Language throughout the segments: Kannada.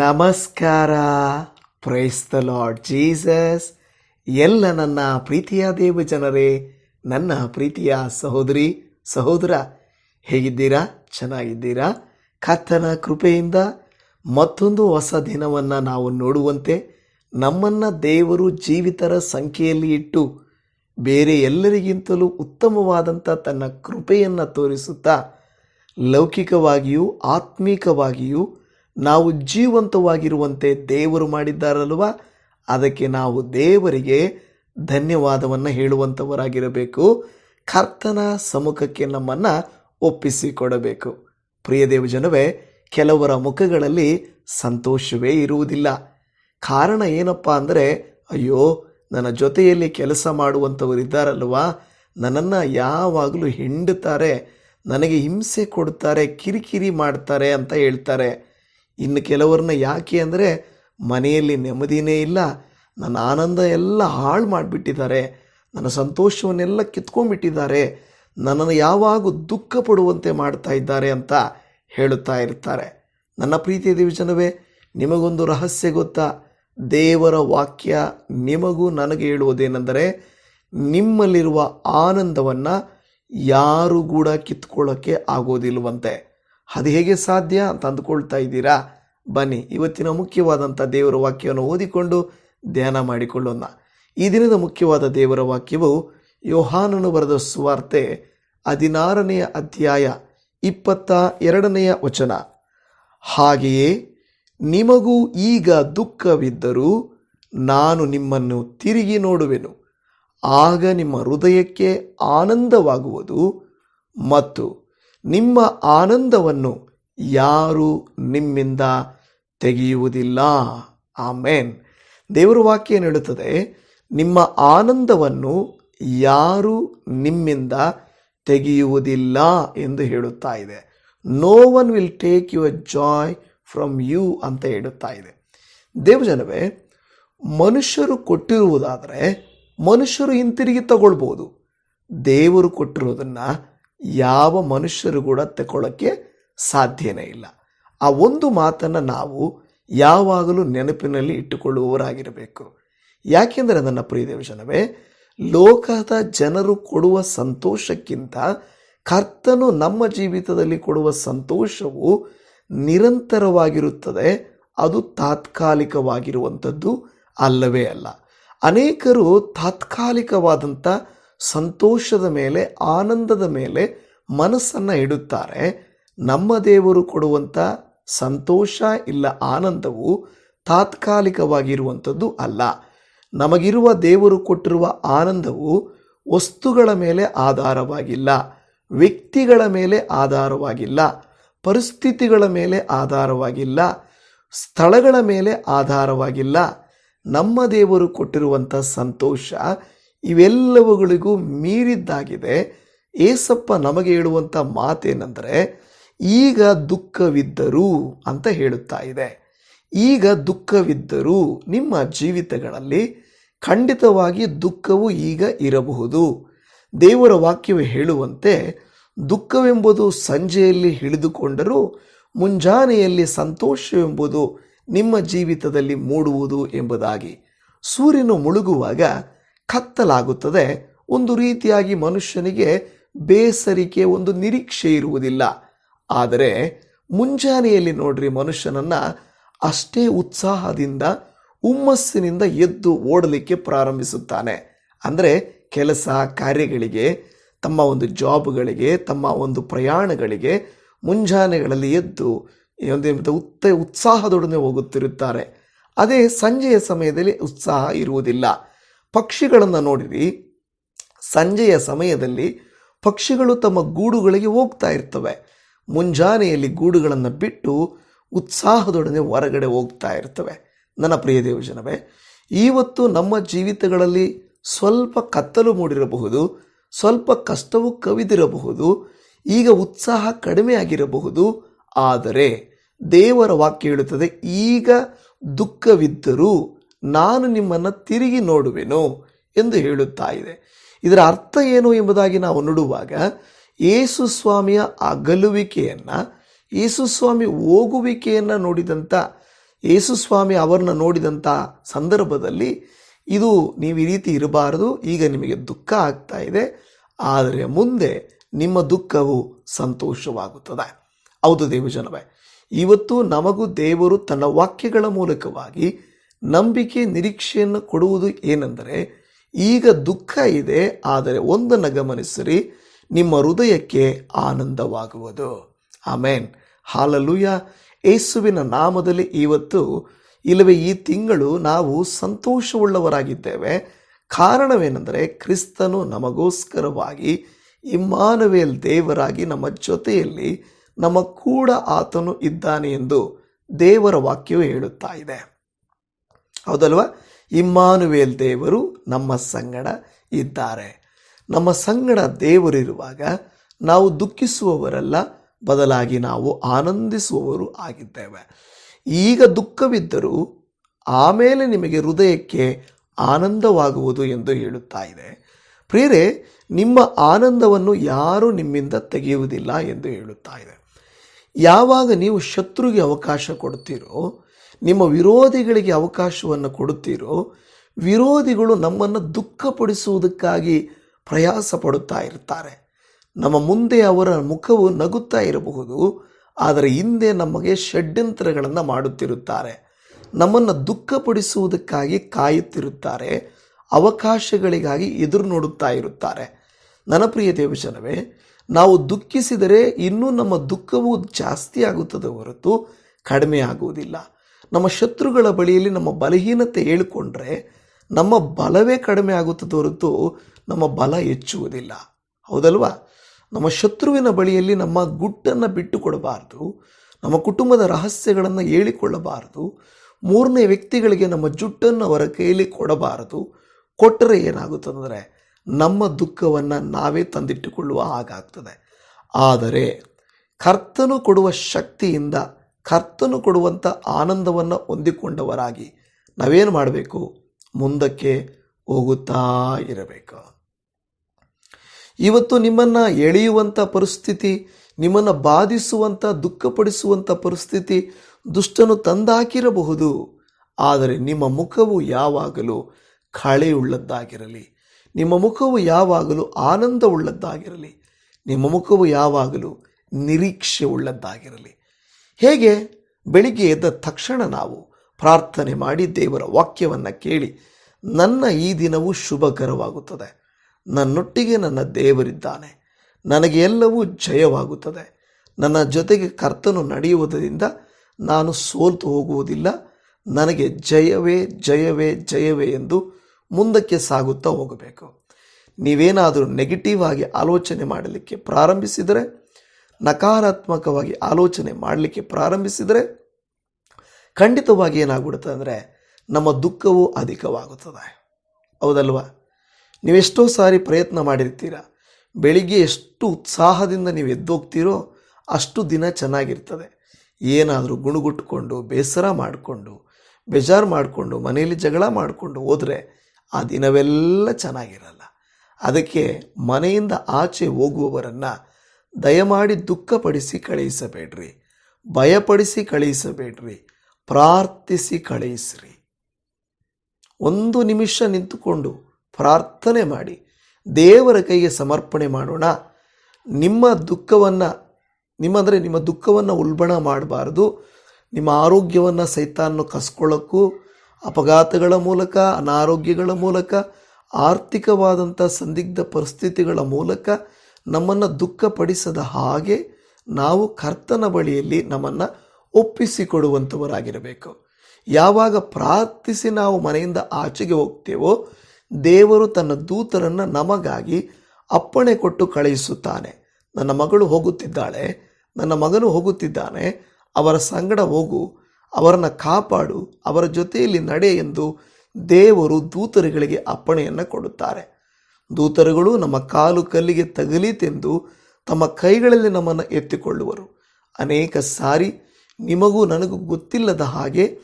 ನಮಸ್ಕಾರ. ಪ್ರೈಸ್ ದ ಲಾರ್ಡ್ ಜೀಸಸ್ ಎಲ್ಲ ನನ್ನ ಪ್ರೀತಿಯ ದೇವ ಜನರೇ, ನನ್ನ ಪ್ರೀತಿಯ ಸಹೋದರಿ, ಸಹೋದರ, ಹೇಗಿದ್ದೀರಾ? ಚೆನ್ನಾಗಿದ್ದೀರಾ? ಕತ್ತನ ಕೃಪೆಯಿಂದ ಮತ್ತೊಂದು ಹೊಸ ದಿನವನ್ನು ನಾವು ನೋಡುವಂತೆ ನಮ್ಮನ್ನು ದೇವರು ಜೀವಿತರ ಸಂಖ್ಯೆಯಲ್ಲಿ ಇಟ್ಟು ಬೇರೆ ಎಲ್ಲರಿಗಿಂತಲೂ ಉತ್ತಮವಾದಂಥ ತನ್ನ ಕೃಪೆಯನ್ನು ತೋರಿಸುತ್ತಾ, ಲೌಕಿಕವಾಗಿಯೂ ಆತ್ಮೀಕವಾಗಿಯೂ ನಾವು ಜೀವಂತವಾಗಿರುವಂತೆ ದೇವರು ಮಾಡಿದ್ದಾರಲ್ವ? ಅದಕ್ಕೆ ನಾವು ದೇವರಿಗೆ ಧನ್ಯವಾದವನ್ನು ಹೇಳುವಂಥವರಾಗಿರಬೇಕು ಕರ್ತನ ಸಮ್ಮುಖಕ್ಕೆ ನಮ್ಮನ್ನು ಒಪ್ಪಿಸಿಕೊಡಬೇಕು. ಪ್ರಿಯ ದೇವಜನವೇ, ಕೆಲವರ ಮುಖಗಳಲ್ಲಿ ಸಂತೋಷವೇ ಇರುವುದಿಲ್ಲ. ಕಾರಣ ಏನಪ್ಪ ಅಂದರೆ, ಅಯ್ಯೋ, ನನ್ನ ಜೊತೆಯಲ್ಲಿ ಕೆಲಸ ಮಾಡುವಂಥವರಿದ್ದಾರಲ್ವಾ ನನ್ನನ್ನು ಯಾವಾಗಲೂ ಹಿಂಡುತ್ತಾರೆ, ನನಗೆ ಹಿಂಸೆ ಕೊಡ್ತಾರೆ ಕಿರಿಕಿರಿ ಮಾಡ್ತಾರೆ ಅಂತ ಹೇಳ್ತಾರೆ. ಇನ್ನು ಕೆಲವ್ರನ್ನ ಯಾಕೆ ಅಂದರೆ ಮನೆಯಲ್ಲಿ ನೆಮ್ಮದಿನೇ ಇಲ್ಲ, ನನ್ನ ಆನಂದ ಎಲ್ಲ ಹಾಳು ಮಾಡಿಬಿಟ್ಟಿದ್ದಾರೆ, ನನ್ನ ಸಂತೋಷವನ್ನೆಲ್ಲ ಕಿತ್ಕೊಂಡ್ಬಿಟ್ಟಿದ್ದಾರೆ, ನನ್ನನ್ನು ಯಾವಾಗ ದುಃಖ ಪಡುವಂತೆ ಮಾಡ್ತಾ ಇದ್ದಾರೆ ಅಂತ ಹೇಳುತ್ತಾ ಇರ್ತಾರೆ. ನನ್ನ ಪ್ರೀತಿಯ ದಿವಿಜನವೇ ನಿಮಗೊಂದು ರಹಸ್ಯ ಗೊತ್ತಾ? ದೇವರ ವಾಕ್ಯ ನಿಮಗೂ ನನಗೆ ಹೇಳುವುದೇನೆಂದರೆ, ನಿಮ್ಮಲ್ಲಿರುವ ಆನಂದವನ್ನು ಯಾರು ಕೂಡ ಕಿತ್ಕೊಳ್ಳೋಕ್ಕೆ ಆಗೋದಿಲ್ವಂತೆ. ಅದು ಹೇಗೆ ಸಾಧ್ಯ ಅಂತ ಅಂದುಕೊಳ್ತಾ ಇದ್ದೀರಾ? ಬನ್ನಿ, ಇವತ್ತಿನ ಮುಖ್ಯವಾದಂಥ ದೇವರ ವಾಕ್ಯವನ್ನು ಓದಿಕೊಂಡು ಧ್ಯಾನ ಮಾಡಿಕೊಳ್ಳೋಣ. ಈ ದಿನದ ಮುಖ್ಯವಾದ ದೇವರ ವಾಕ್ಯವು ಯೋಹಾನನು ಬರೆದ ಸುವಾರ್ತೆ ಹದಿನಾರನೆಯ ಅಧ್ಯಾಯ ಇಪ್ಪತ್ತ ಎರಡನೆಯ ವಚನ. ಹಾಗೆಯೇ ನಿಮಗೂ ಈಗ ದುಃಖವಿದ್ದರೂ ನಾನು ನಿಮ್ಮನ್ನು ತಿರುಗಿ ನೋಡುವೆನು. ಆಗ ನಿಮ್ಮ ಹೃದಯಕ್ಕೆ ಆನಂದವಾಗುವುದು ಮತ್ತು ನಿಮ್ಮ ಆನಂದವನ್ನು ಯಾರು ನಿಮ್ಮಿಂದ ತೆಗೆಯುವುದಿಲ್ಲ. ಆಮೇನ್. ದೇವರ ವಾಕ್ಯ ಹೇಳುತ್ತದೆ, ನಿಮ್ಮ ಆನಂದವನ್ನು ಯಾರು ನಿಮ್ಮಿಂದ ತೆಗೆಯುವುದಿಲ್ಲ ಎಂದು ಹೇಳುತ್ತಾ ಇದೆ. No one will take your joy from you ಅಂತ ಹೇಳುತ್ತಾ ಇದೆ. ದೇವಜನವೇ, ಮನುಷ್ಯರು ಕೊಟ್ಟಿರುವುದಾದರೆ ಮನುಷ್ಯರು ಹಿಂತಿರುಗಿ ತಗೊಳ್ಬೋದು. ದೇವರು ಕೊಟ್ಟಿರೋದನ್ನು ಯಾವ ಮನುಷ್ಯರು ಕೂಡ ತಗೊಳ್ಳೋಕ್ಕೆ ಸಾಧ್ಯನೇ ಇಲ್ಲ. ಆ ಒಂದು ಮಾತನ್ನು ನಾವು ಯಾವಾಗಲೂ ನೆನಪಿನಲ್ಲಿ ಇಟ್ಟುಕೊಳ್ಳುವವರಾಗಿರಬೇಕು. ಯಾಕೆಂದರೆ ನನ್ನ ಪ್ರಿಯ ಜನವೇ ಲೋಕದ ಜನರು ಕೊಡುವ ಸಂತೋಷಕ್ಕಿಂತ ಕರ್ತನು ನಮ್ಮ ಜೀವಿತದಲ್ಲಿ ಕೊಡುವ ಸಂತೋಷವು ನಿರಂತರವಾಗಿರುತ್ತದೆ, ಅದು ತಾತ್ಕಾಲಿಕವಾಗಿರುವಂಥದ್ದು ಅಲ್ಲವೇ ಅಲ್ಲ. ಅನೇಕರು ತಾತ್ಕಾಲಿಕವಾದಂಥ ಸಂತೋಷದ ಮೇಲೆ, ಆನಂದದ ಮೇಲೆ ಮನಸ್ಸನ್ನು ಇಡುತ್ತಾರೆ. ನಮ್ಮ ದೇವರು ಕೊಡುವಂಥ ಸಂತೋಷ ಇಲ್ಲ ಆನಂದವು ತಾತ್ಕಾಲಿಕವಾಗಿರುವಂಥದ್ದು ಅಲ್ಲ. ನಮಗಿರುವ ದೇವರು ಕೊಟ್ಟಿರುವ ಆನಂದವು ವಸ್ತುಗಳ ಮೇಲೆ ಆಧಾರವಾಗಿಲ್ಲ. ವ್ಯಕ್ತಿಗಳ ಮೇಲೆ ಆಧಾರವಾಗಿಲ್ಲ. ಪರಿಸ್ಥಿತಿಗಳ ಮೇಲೆ ಆಧಾರವಾಗಿಲ್ಲ. ಸ್ಥಳಗಳ ಮೇಲೆ ಆಧಾರವಾಗಿಲ್ಲ. ನಮ್ಮ ದೇವರು ಕೊಟ್ಟಿರುವಂಥ ಸಂತೋಷ ಇವೆಲ್ಲವುಗಳಿಗೂ ಮೀರಿದ್ದಾಗಿದೆ. ಏಸಪ್ಪ ನಮಗೆ ಹೇಳುವಂಥ ಮಾತೇನೆಂದರೆ, ಈಗ ದುಃಖವಿದ್ದರೂ ಅಂತ ಹೇಳುತ್ತಾ ಇದೆ. ಈಗ ದುಃಖವಿದ್ದರೂ ನಿಮ್ಮ ಜೀವಿತಗಳಲ್ಲಿ ಖಂಡಿತವಾಗಿ ದುಃಖವು ಈಗ ಇರಬಹುದು. ದೇವರ ವಾಕ್ಯವು ಹೇಳುವಂತೆ, ದುಃಖವೆಂಬುದು ಸಂಜೆಯಲ್ಲಿ ಹಿಡಿದುಕೊಂಡರೂ ಮುಂಜಾನೆಯಲ್ಲಿ ಸಂತೋಷವೆಂಬುದು ನಿಮ್ಮ ಜೀವಿತದಲ್ಲಿ ಮೂಡುವುದು ಎಂಬುದಾಗಿ. ಸೂರ್ಯನು ಮುಳುಗುವಾಗ ಕತ್ತಲಾಗುತ್ತದೆ. ಒಂದು ರೀತಿಯಾಗಿ ಮನುಷ್ಯನಿಗೆ ಬೇಸರಿಕೆ, ಒಂದು ನಿರೀಕ್ಷೆ ಇರುವುದಿಲ್ಲ. ಆದರೆ ಮುಂಜಾನೆಯಲ್ಲಿ ನೋಡ್ರಿ ಮನುಷ್ಯನನ್ನ ಅಷ್ಟೇ ಉತ್ಸಾಹದಿಂದ, ಹುಮ್ಮಸ್ಸಿನಿಂದ ಎದ್ದು ಓಡಲಿಕ್ಕೆ ಪ್ರಾರಂಭಿಸುತ್ತಾನೆ. ಅಂದರೆ ಕೆಲಸ, ಕಾರ್ಯಗಳಿಗೆ, ತಮ್ಮ ಒಂದು ಜಾಬ್ಗಳಿಗೆ, ತಮ್ಮ ಒಂದು ಪ್ರಯಾಣಗಳಿಗೆ ಮುಂಜಾನೆಗಳಲ್ಲಿ ಎದ್ದು ಒಂದು ಉತ್ತ, ಉತ್ಸಾಹದೊಡನೆ ಹೋಗುತ್ತಿರುತ್ತಾರೆ. ಅದೇ ಸಂಜೆಯ ಸಮಯದಲ್ಲಿ ಉತ್ಸಾಹ ಇರುವುದಿಲ್ಲ. ಪಕ್ಷಿಗಳನ್ನು ನೋಡಿರಿ, ಸಂಜೆಯ ಸಮಯದಲ್ಲಿ ಪಕ್ಷಿಗಳು ತಮ್ಮ ಗೂಡುಗಳಿಗೆ ಹೋಗ್ತಾ ಇರ್ತವೆ. ಮುಂಜಾನೆಯಲ್ಲಿ ಗೂಡುಗಳನ್ನು ಬಿಟ್ಟು ಉತ್ಸಾಹದೊಡನೆ ಹೊರಗಡೆ ಹೋಗ್ತಾ ಇರ್ತವೆ. ನನ್ನ ಪ್ರಿಯ ದೇವಜನವೇ ಇವತ್ತು ನಮ್ಮ ಜೀವಿತಗಳಲ್ಲಿ ಸ್ವಲ್ಪ ಕತ್ತಲು ಮೂಡಿರಬಹುದು, ಸ್ವಲ್ಪ ಕಷ್ಟವು ಕವಿದಿರಬಹುದು, ಈಗ ಉತ್ಸಾಹ ಕಡಿಮೆ ಆಗಿರಬಹುದು. ಆದರೆ ದೇವರ ವಾಕ್ಯ ಹೇಳುತ್ತದೆ, ಈಗ ದುಃಖವಿದ್ದರೂ ನಾನು ನಿಮ್ಮನ್ನು ತಿರುಗಿ ನೋಡುವೆನು ಎಂದು ಹೇಳುತ್ತಾ ಇದೆ. ಇದರ ಅರ್ಥ ಏನು ಎಂಬುದಾಗಿ ನಾವು ನೋಡುವಾಗ, ಯೇಸು ಸ್ವಾಮಿಯ ಅಗಲುವಿಕೆಯನ್ನು, ಯೇಸು ಸ್ವಾಮಿ ಹೋಗುವಿಕೆಯನ್ನು ನೋಡಿದಂಥ ಯೇಸು ಸ್ವಾಮಿ ಅವರನ್ನ ನೋಡಿದಂಥ ಸಂದರ್ಭದಲ್ಲಿ ಇದು ನೀವು ಈ ರೀತಿ ಇರಬಾರದು, ಈಗ ನಿಮಗೆ ದುಃಖ ಆಗ್ತಾ ಇದೆ, ಆದರೆ ಮುಂದೆ ನಿಮ್ಮ ದುಃಖವು ಸಂತೋಷವಾಗುತ್ತದೆ. ಹೌದು ದೇವಜನವೇ, ಇವತ್ತು ನಮಗೂ ದೇವರು ತನ್ನ ವಾಕ್ಯಗಳ ಮೂಲಕವಾಗಿ ನಂಬಿಕೆ ನಿರೀಕ್ಷೆಯನ್ನು ಕೊಡುವುದು ಏನೆಂದರೆ, ಈಗ ದುಃಖ ಇದೆ, ಆದರೆ ಒಂದನ್ನು ಗಮನಿಸಿರಿ, ನಿಮ್ಮ ಹೃದಯಕ್ಕೆ ಆನಂದವಾಗುವುದು. ಆಮೇನ್. ಹಾಲಲುಯ. ಯೇಸುವಿನ ನಾಮದಲ್ಲಿ ಇವತ್ತು, ಇಲ್ಲವೇ ಈ ತಿಂಗಳು ನಾವು ಸಂತೋಷವುಳ್ಳವರಾಗಿದ್ದೇವೆ. ಕಾರಣವೇನೆಂದರೆ, ಕ್ರಿಸ್ತನು ನಮಗೋಸ್ಕರವಾಗಿ ಇಮ್ಮಾನವೇಲ್ ದೇವರಾಗಿ ನಮ್ಮ ಜೊತೆಯಲ್ಲಿ ನಮ್ಮ ಕೂಡ ಆತನು ಇದ್ದಾನೆ ಎಂದು ದೇವರ ವಾಕ್ಯವು ಹೇಳುತ್ತಾ ಇದೆ. ಹೌದಲ್ವಾ? ಇಮ್ಮಾನುವೇಲ್ ದೇವರು ನಮ್ಮ ಸಂಗಡ ಇದ್ದಾರೆ. ನಮ್ಮ ಸಂಗಡ ದೇವರಿರುವಾಗ ನಾವು ದುಃಖಿಸುವವರಲ್ಲ, ಬದಲಾಗಿ ನಾವು ಆನಂದಿಸುವವರು ಆಗಿದ್ದೇವೆ. ಈಗ ದುಃಖವಿದ್ದರೂ ಆಮೇಲೆ ನಿಮಗೆ ಹೃದಯಕ್ಕೆ ಆನಂದವಾಗುವುದು ಎಂದು ಹೇಳುತ್ತಾ ಇದೆ. ಪ್ರೇರೆ ನಿಮ್ಮ ಆನಂದವನ್ನು ಯಾರೂ ನಿಮ್ಮಿಂದ ತೆಗೆಯುವುದಿಲ್ಲ ಎಂದು ಹೇಳುತ್ತಾ ಇದೆ. ಯಾವಾಗ ನೀವು ಶತ್ರುಗೆ ಅವಕಾಶ ಕೊಡ್ತೀರೋ ನಿಮ್ಮ ವಿರೋಧಿಗಳಿಗೆ ಅವಕಾಶವನ್ನು ಕೊಡುತ್ತೀರೋ, ವಿರೋಧಿಗಳು ನಮ್ಮನ್ನು ದುಃಖಪಡಿಸುವುದಕ್ಕಾಗಿ ಪ್ರಯಾಸ ಪಡುತ್ತಾ ಇರ್ತಾರೆ. ನಮ್ಮ ಮುಂದೆ ಅವರ ಮುಖವು ನಗುತ್ತಾ ಇರಬಹುದು, ಆದರೆ ಹಿಂದೆ ನಮಗೆ ಷಡ್ಯಂತ್ರಗಳನ್ನು ಮಾಡುತ್ತಿರುತ್ತಾರೆ. ನಮ್ಮನ್ನು ದುಃಖಪಡಿಸುವುದಕ್ಕಾಗಿ ಕಾಯುತ್ತಿರುತ್ತಾರೆ, ಅವಕಾಶಗಳಿಗಾಗಿ ಎದುರು ನೋಡುತ್ತಾ ಇರುತ್ತಾರೆ. ನನ್ನ ಪ್ರಿಯ ದೇವಜನವೇ, ನಾವು ದುಃಖಿಸಿದರೆ ಇನ್ನೂ ನಮ್ಮ ದುಃಖವು ಜಾಸ್ತಿ ಆಗುತ್ತದೆ ಹೊರತು ಕಡಿಮೆ ಆಗುವುದಿಲ್ಲ. ನಮ್ಮ ಶತ್ರುಗಳ ಬಳಿಯಲ್ಲಿ ನಮ್ಮ ಬಲಹೀನತೆ ಹೇಳಿಕೊಂಡ್ರೆ ನಮ್ಮ ಬಲವೇ ಕಡಿಮೆ ಆಗುತ್ತದೆ ಹೊರತು ನಮ್ಮ ಬಲ ಹೆಚ್ಚುವುದಿಲ್ಲ. ಹೌದಲ್ವಾ? ನಮ್ಮ ಶತ್ರುವಿನ ಬಳಿಯಲ್ಲಿ ನಮ್ಮ ಗುಟ್ಟನ್ನು ಬಿಟ್ಟು ಕೊಡಬಾರ್ದು ನಮ್ಮ ಕುಟುಂಬದ ರಹಸ್ಯಗಳನ್ನು ಹೇಳಿಕೊಳ್ಳಬಾರದು, ಮೂರನೇ ವ್ಯಕ್ತಿಗಳಿಗೆ ನಮ್ಮ ಜುಟ್ಟನ್ನು ಅವರ ಕೈಯಲ್ಲಿ ಕೊಡಬಾರದು. ಕೊಟ್ಟರೆ ಏನಾಗುತ್ತಂದರೆ ನಮ್ಮ ದುಃಖವನ್ನು ನಾವೇ ತಂದಿಟ್ಟುಕೊಳ್ಳುವ ಹಾಗಾಗ್ತದೆ. ಆದರೆ ಕರ್ತನು ಕೊಡುವ ಶಕ್ತಿಯಿಂದ ಕರ್ತನು ಕೊಡುವಂಥ ಆನಂದವನ್ನು ಹೊಂದಿಕೊಂಡವರಾಗಿ ನಾವೇನು ಮಾಡಬೇಕು? ಮುಂದಕ್ಕೆ ಹೋಗುತ್ತಾ ಇರಬೇಕು. ಇವತ್ತು ನಿಮ್ಮನ್ನು ಎಳೆಯುವಂಥ ಪರಿಸ್ಥಿತಿ, ನಿಮ್ಮನ್ನು ಬಾಧಿಸುವಂಥ, ದುಃಖಪಡಿಸುವಂಥ ಪರಿಸ್ಥಿತಿ ದುಷ್ಟನು ತಂದಾಕಿರಬಹುದು. ಆದರೆ ನಿಮ್ಮ ಮುಖವು ಯಾವಾಗಲೂ ಕಳೆಯುಳ್ಳದ್ದಾಗಿರಲಿ ನಿಮ್ಮ ಮುಖವು ಯಾವಾಗಲೂ ಆನಂದವುಳ್ಳದ್ದಾಗಿರಲಿ. ನಿಮ್ಮ ಮುಖವು ಯಾವಾಗಲೂ ನಿರೀಕ್ಷೆ ಉಳ್ಳದ್ದಾಗಿರಲಿ ಹೇಗೆ ಬೆಳಿಗ್ಗೆ ಎದ್ದ ತಕ್ಷಣ ನಾವು ಪ್ರಾರ್ಥನೆ ಮಾಡಿ ದೇವರ ವಾಕ್ಯವನ್ನು ಕೇಳಿ ನನ್ನ ಈ ದಿನವೂ ಶುಭಕರವಾಗುತ್ತದೆ. ನನ್ನೊಟ್ಟಿಗೆ ನನ್ನ ದೇವರಿದ್ದಾನೆ. ನನಗೆ ಎಲ್ಲವೂ ಜಯವಾಗುತ್ತದೆ. ನನ್ನ ಜೊತೆಗೆ ಕರ್ತನು ನಡೆಯುವುದರಿಂದ ನಾನು ಸೋಲ್ತು ಹೋಗುವುದಿಲ್ಲ. ನನಗೆ ಜಯವೇ ಜಯವೇ ಜಯವೇ ಎಂದು ಮುಂದಕ್ಕೆ ಸಾಗುತ್ತಾ ಹೋಗಬೇಕು. ನೀವೇನಾದರೂ ನೆಗೆಟಿವ್ ಆಗಿ ಆಲೋಚನೆ ಮಾಡಲಿಕ್ಕೆ ಪ್ರಾರಂಭಿಸಿದರೆ ನಕಾರಾತ್ಮಕವಾಗಿ ಆಲೋಚನೆ ಮಾಡಲಿಕ್ಕೆ ಪ್ರಾರಂಭಿಸಿದರೆ ಖಂಡಿತವಾಗಿ ಏನಾಗ್ಬಿಡುತ್ತೆ ಅಂದರೆ ನಮ್ಮ ದುಃಖವು ಅಧಿಕವಾಗುತ್ತದೆ. ಹೌದಲ್ವ? ನೀವೆಷ್ಟೋ ಸಾರಿ ಪ್ರಯತ್ನ ಮಾಡಿರ್ತೀರ, ಬೆಳಿಗ್ಗೆ ಎಷ್ಟು ಉತ್ಸಾಹದಿಂದ ನೀವು ಎದ್ದೋಗ್ತೀರೋ ಅಷ್ಟು ದಿನ ಚೆನ್ನಾಗಿರ್ತದೆ. ಏನಾದರೂ ಗುಣಗುಟ್ಕೊಂಡು ಬೇಸರ ಮಾಡಿಕೊಂಡು, ಬೇಜಾರು ಮಾಡಿಕೊಂಡು, ಮನೆಯಲ್ಲಿ ಜಗಳ ಮಾಡಿಕೊಂಡು ಹೋದರೆ ಆ ದಿನವೆಲ್ಲ ಚೆನ್ನಾಗಿರಲ್ಲ. ಅದಕ್ಕೆ ಮನೆಯಿಂದ ಆಚೆ ಹೋಗುವವರನ್ನು ದಯಮಾಡಿ ದುಃಖಪಡಿಸಿ ಕಳುಹಿಸಬೇಡ್ರಿ. ಭಯಪಡಿಸಿ ಕಳುಹಿಸಬೇಡ್ರಿ. ಪ್ರಾರ್ಥಿಸಿ ಕಳುಹಿಸ್ರಿ. ಒಂದು ನಿಮಿಷ ನಿಂತುಕೊಂಡು ಪ್ರಾರ್ಥನೆ ಮಾಡಿ. ದೇವರ ಕೈಗೆ ಸಮರ್ಪಣೆ ಮಾಡೋಣ. ನಿಮ್ಮ ದುಃಖವನ್ನು ನಿಮ್ಮಂದರೆ ನಿಮ್ಮ ದುಃಖವನ್ನು ಉಲ್ಬಣ ಮಾಡಬಾರ್ದು. ನಿಮ್ಮ ಆರೋಗ್ಯವನ್ನು ಸೈತಾನ್ನು ಕಸ್ಕೊಳ್ಳೋಕ್ಕೂ, ಅಪಘಾತಗಳ ಮೂಲಕ, ಅನಾರೋಗ್ಯಗಳ ಮೂಲಕ ಆರ್ಥಿಕವಾದಂಥ ಸಂದಿಗ್ಧ ಪರಿಸ್ಥಿತಿಗಳ ಮೂಲಕ ನಮ್ಮನ್ನು ದುಃಖಪಡಿಸದ ಹಾಗೆ ನಾವು ಕರ್ತನ ಬಳಿಯಲ್ಲಿ ನಮ್ಮನ್ನು ಒಪ್ಪಿಸಿಕೊಡುವಂಥವರಾಗಿರಬೇಕು. ಯಾವಾಗ ಪ್ರಾರ್ಥಿಸಿ ನಾವು ಮನೆಯಿಂದ ಆಚೆಗೆ ಹೋಗ್ತೇವೋ ದೇವರು ತನ್ನ ದೂತರನ್ನು ನಮಗಾಗಿ ಅಪ್ಪಣೆ ಕೊಟ್ಟು ಕಳುಹಿಸುತ್ತಾನೆ. ನನ್ನ ಮಗಳು ಹೋಗುತ್ತಿದ್ದಾಳೆ, ನನ್ನ ಮಗನು ಹೋಗುತ್ತಿದ್ದಾನೆ, ಅವರ ಸಂಗಡ ಹೋಗು, ಅವರನ್ನು ಕಾಪಾಡು, ಅವರ ಜೊತೆಯಲ್ಲಿ ನಡೆ ಎಂದು ದೇವರು ದೂತರುಗಳಿಗೆ ಅಪ್ಪಣೆಯನ್ನು ಕೊಡುತ್ತಾರೆ. ದೂತರುಗಳು ನಮ್ಮ ಕಾಲು ಕಲ್ಲಿಗೆ ತಗಲೀತೆಂದು ತಮ್ಮ ಕೈಗಳಲ್ಲಿ ನಮ್ಮನ್ನು ಎತ್ತಿಕೊಳ್ಳುವರು. ಅನೇಕ ಸಾರಿ ನಿಮಗೂ ನನಗೂ ಗೊತ್ತಿಲ್ಲದ ಹಾಗೆ